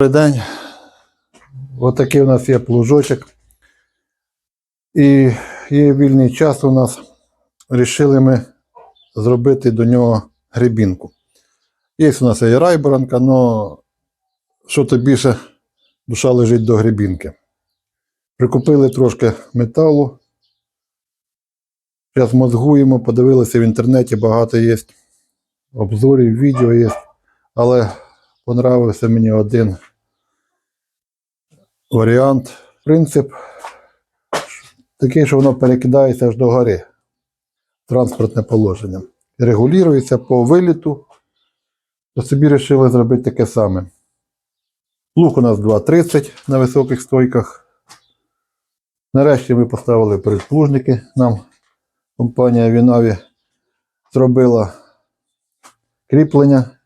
Добрий день. Отакий у нас є плужочок. І є вільний час у нас. Рішили ми зробити до нього грибінку. Є у нас і райборанка, але що то більше душа лежить до грибінки. Прикупили трошки металу. Зараз мозгуємо, подивилися в інтернеті, багато є обзорів, відео є. Але понравився мені один варіант. Принцип такий, що воно перекидається аж до гори. Транспортне положення. Регулюється по виліту. То собі вирішили зробити таке саме. Лук у нас 2,30 на високих стойках. Нарешті ми поставили передплужники. Нам компанія Вінаві зробила кріплення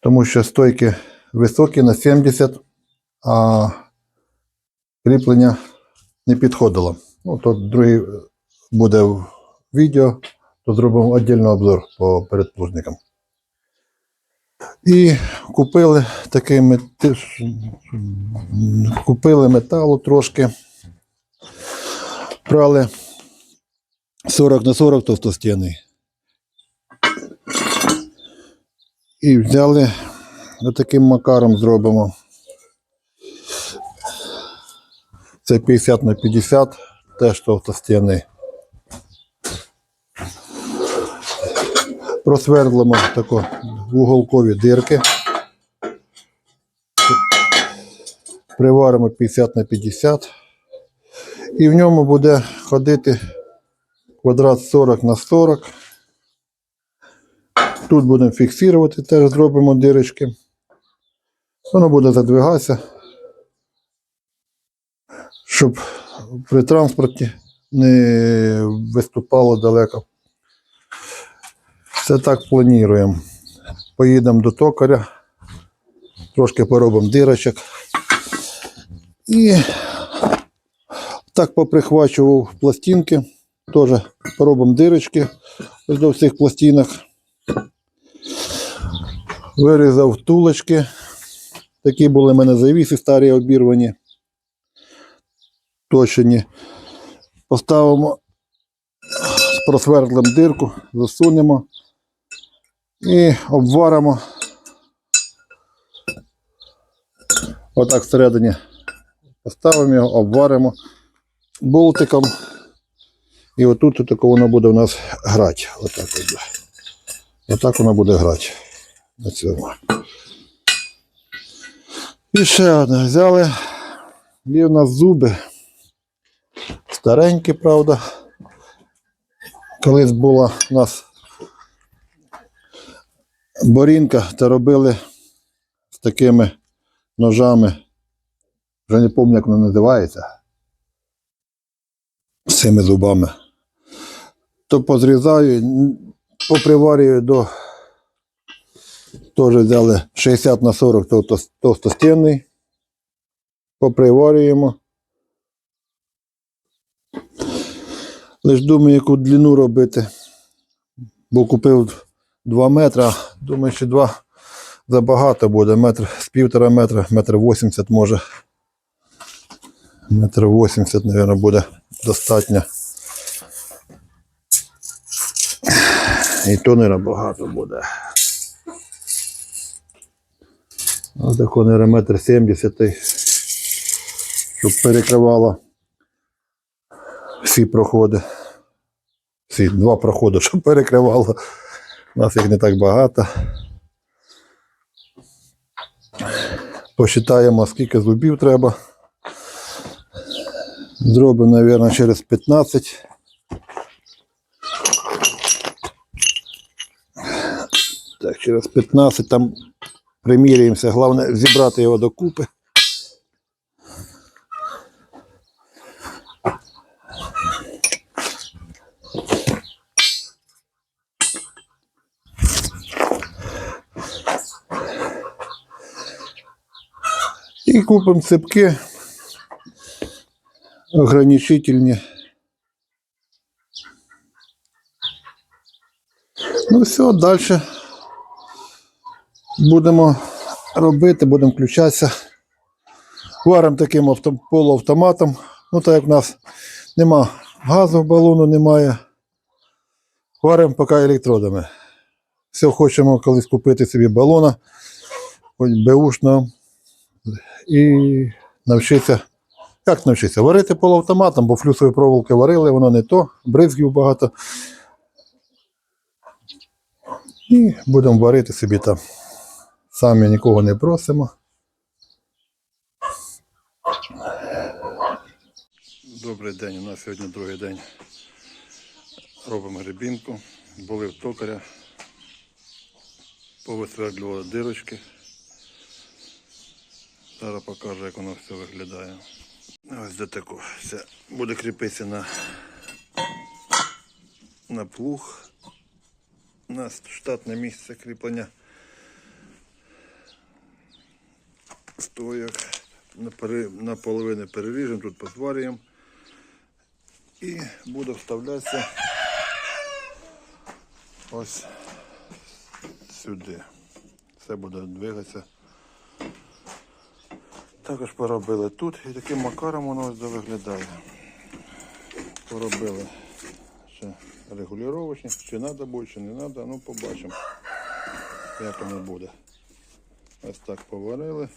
тому що стойки високі на 70, а кріплення не підходило. Ну, то другий буде в відео, то зробимо віддільний обзор по передплужникам. І купили такий мет- купили металу трошки. Брали 40 на 40 товстостінний. І взяли таким макаром зробимо. Це 50 на 50, теж товстостінний. Просвердлимо тако вуголкові дирки. Приваримо 50 на 50. І в ньому буде ходити квадрат 40 на 40. Тут будемо фіксувати, теж зробимо дирочки. Воно буде задвигатися, щоб при транспорті не виступало далеко. Це так плануємо. Поїдемо до токаря, трошки поробимо дирочок. І так поприхвачував пластинки, теж поробимо дирочки до всіх пластинок. Вирізав втулочки. Такі були в мене завіси старі обірвані. Точені. Поставимо, просвердлимо дирку, засунемо і обваримо. Отак всередині поставимо його, обваримо болтиком. І отут отако воно буде у нас грати. Отак, отак воно буде грати на цьому. І ще одне взяли. Є у нас зуби. Старенькі, правда. Колись була у нас борінка, та робили з такими ножами. Вже не пам'ятаю, як воно називається. З цими зубами. То позрізаю, поприварюю до Теж взяли 60 на 40 товсто- товстостінний. Поприварюємо. Лиш думаю, яку длину робити. Бо купив 2 метра. Думаю, що 2 забагато буде. Метр з півтора метра, метр 80 може. Метр 80, мабуть, буде достатньо. І то не багато буде. Ось тако не метр 70, щоб перекривало всі проходи. Всі два проходи, щоб перекривало. У нас їх не так багато. Посчитаємо, скільки зубів треба. Зробимо, мабуть, через 15. Так, через 15 там приміряємося. Головне зібрати його докупи. І купимо цепки ограничительні. Ну все, далі будемо робити, будемо включатися. Варимо таким авто, полуавтоматом. Ну, так як в нас нема газу, в балону немає. Варимо поки електродами. Все, хочемо колись купити собі балона, хоч беушного, і навчитися. Як навчитися? Варити полуавтоматом, бо флюсові проволоки варили, воно не то, бризгів багато. І будемо варити собі там. Самі нікого не просимо. Добрий день. У нас сьогодні другий день. Робимо грибінку. Були в токаря. Повисвердлювали дирочки. Зараз покажу, як воно все виглядає. Ось до тако. Все буде кріпитися на, на плуг. Нас штатне місце кріплення На пере- Наполовину переріжемо, тут позварюємо. І буде вставлятися ось сюди. Все буде двигатися. Також поробили тут і таким макаром воно ось виглядає. Поробили ще регулювачні, чи треба буде, чи не треба, ну побачимо, як воно буде. Ось так поварили.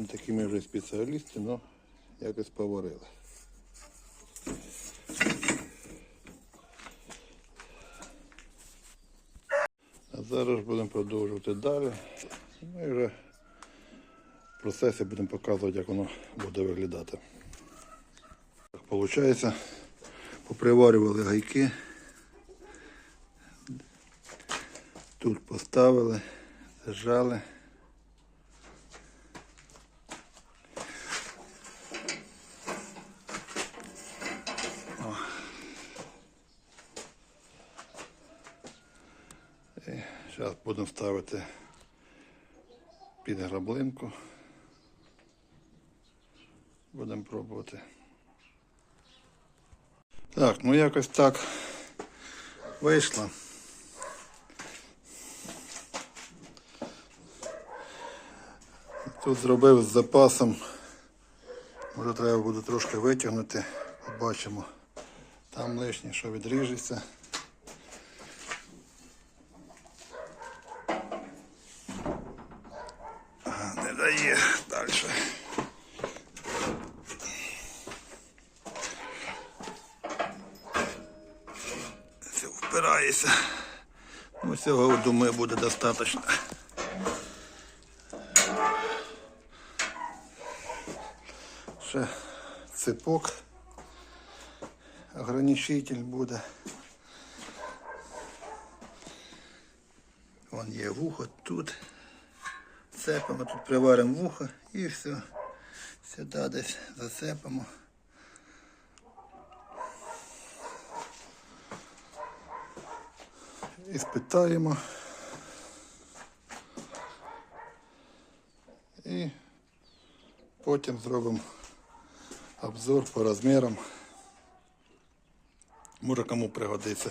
Не такі ми вже спеціалісти, але якось поварили. А зараз будемо продовжувати далі. Ну і вже в процесі будемо показувати, як воно буде виглядати. Так виходить, поприварювали гайки. Тут поставили, зажали. Зараз будемо ставити під граблинку. Будемо пробувати. Так, ну якось так вийшло. Тут зробив з запасом. Може треба буде трошки витягнути. Побачимо. Там лишнє, що відріжеться. Дає далі. Все впирається. Ну, цього, думаю, буде достатньо. Ще цепок. Ограничитель буде. Вон є вухо тут. Цепимо, тут приваримо вухо і все. Сюди десь зацепимо. І спитаємо. І потім зробимо обзор по розмірам. Може кому пригодиться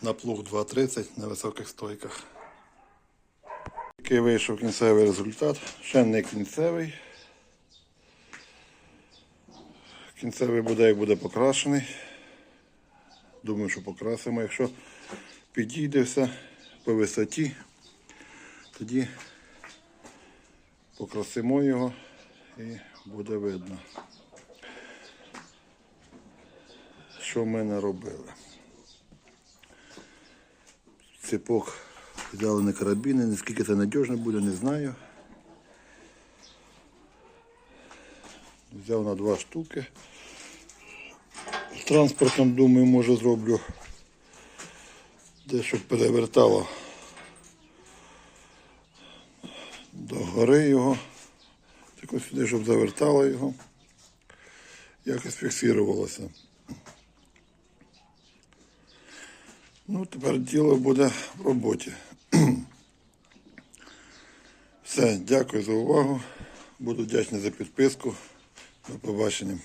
на плуг 2.30 на високих стойках. Такий вийшов кінцевий результат. Ще не кінцевий. Кінцевий буде, як буде покрашений. Думаю, що покрасимо. Якщо підійде все по висоті, тоді покрасимо його і буде видно, що ми наробили. Цепок взяли на карабіни, наскільки це надіжно буде, не знаю. Взяв на два штуки. Транспортом, думаю, може зроблю дещо перевертало до гори його. Так ось сюди, щоб завертало його. Якось фіксувалося. Ну, тепер діло буде в роботі. Все, дякую за увагу. Буду вдячний за підписку. До побачення.